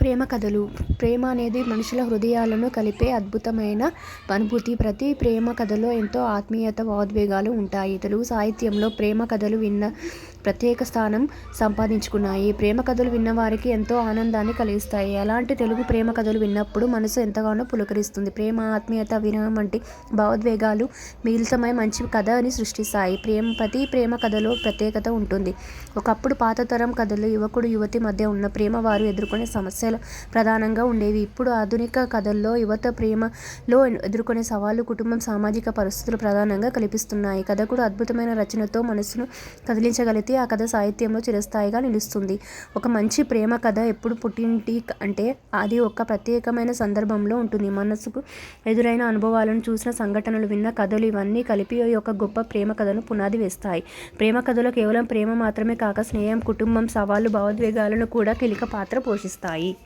ప్రేమ కథలు. ప్రేమ అనేది మనుషుల హృదయాలను కలిపే అద్భుతమైన అనుభూతి. ప్రతి ప్రేమ కథలో ఎంతో ఆత్మీయత భావోద్వేగాలు ఉంటాయి. తెలుగు సాహిత్యంలో ప్రేమ కథలు విన్న ప్రత్యేక స్థానం సంపాదించుకున్నాయి. ప్రేమ కథలు విన్నవారికి ఎంతో ఆనందాన్ని కలిగిస్తాయి. అలాంటి తెలుగు ప్రేమ కథలు విన్నప్పుడు మనసు ఎంతగానో పులకరిస్తుంది. ప్రేమ ఆత్మీయత విరహం వంటి భావోద్వేగాలు మిగిలితమై మంచి కథ అని సృష్టిస్తాయి. ప్రేమ ప్రతి ప్రేమ కథలో ప్రత్యేకత ఉంటుంది. ఒకప్పుడు పాత తరం కథలు యువకుడు యువతి మధ్య ఉన్న ప్రేమ వారు ఎదుర్కొనే సమస్యలు ప్రధానంగా ఉండేవి. ఇప్పుడు ఆధునిక కథల్లో యువత ప్రేమలో ఎదుర్కొనే సవాళ్ళు కుటుంబం సామాజిక పరిస్థితులు ప్రధానంగా కల్పిస్తున్నాయి. కథకుడు అద్భుతమైన రచనతో మనసును కదిలించగలిగితే ఆ కథ సాహిత్యంలో చిరస్థాయిగా నిలుస్తుంది. ఒక మంచి ప్రేమ కథ ఎప్పుడు పుట్టింటి అంటే అది ఒక ప్రత్యేకమైన సందర్భంలో ఉంటుంది. మనసుకు ఎదురైన అనుభవాలను చూసిన సంఘటనలు విన్న కథలు ఇవన్నీ కలిపి ఒక గొప్ప ప్రేమ కథను పునాది వేస్తాయి. ప్రేమ కథలో కేవలం ప్రేమ మాత్రమే కాక స్నేహం కుటుంబం సవాళ్ళు భావోద్వేగాలను కూడా కీలక పాత్ర పోషిస్తాయి.